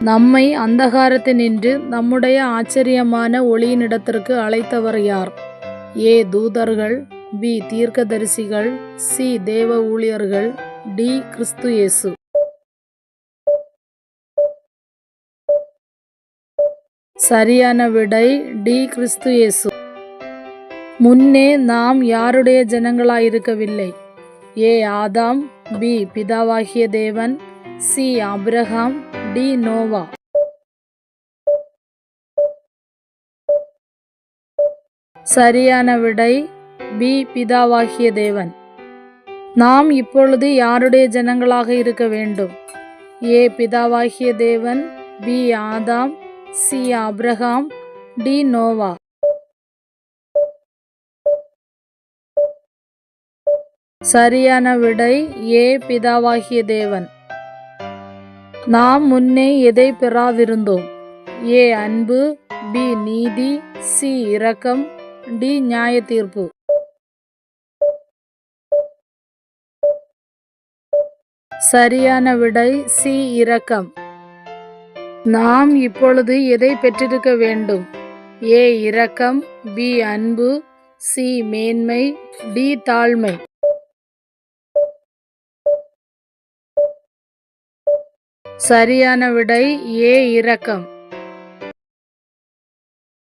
நம்மை அந்தகாரத்தினின்று நம்முடைய ஆச்சரியமான ஒளியினிடத்திற்கு அழைத்தவர் யார்? ஏ. தூதர்கள் பி. தீர்க்கதரிசிகள் சி. தேவ ஊழியர்கள் டி. கிறிஸ்து இயேசு. சரியான விடை டி. கிறிஸ்து இயேசு. முன்னே நாம் யாருடைய ஜனங்களாயிருக்கவில்லை? ஏ. ஆதாம் பி. பிதாவாகிய தேவன் சி. Abraham D Noah. சரியான விடை பி பிதாவாகிய தேவன். நாம் இப்பொழுது யாருடைய ஜனங்களாக இருக்க வேண்டும்? ஏ பிதாவாகிய தேவன் B Adam C Abraham D Noah. சரியான விடை ஏ பிதாவாகிய தேவன். நாம் முன்னே எதை பெறாவிருந்தோம்? ஏ அன்பு பி நீதி சி இரக்கம் டி நியாய தீர்ப்பு சரியான விடை சி இரக்கம். நாம் இப்பொழுது எதை பெற்றிருக்க வேண்டும்? ஏ இரக்கம் பி அன்பு சி மேன்மை டி தாழ்மை. சரியான விடை ஏ இரக்கம்.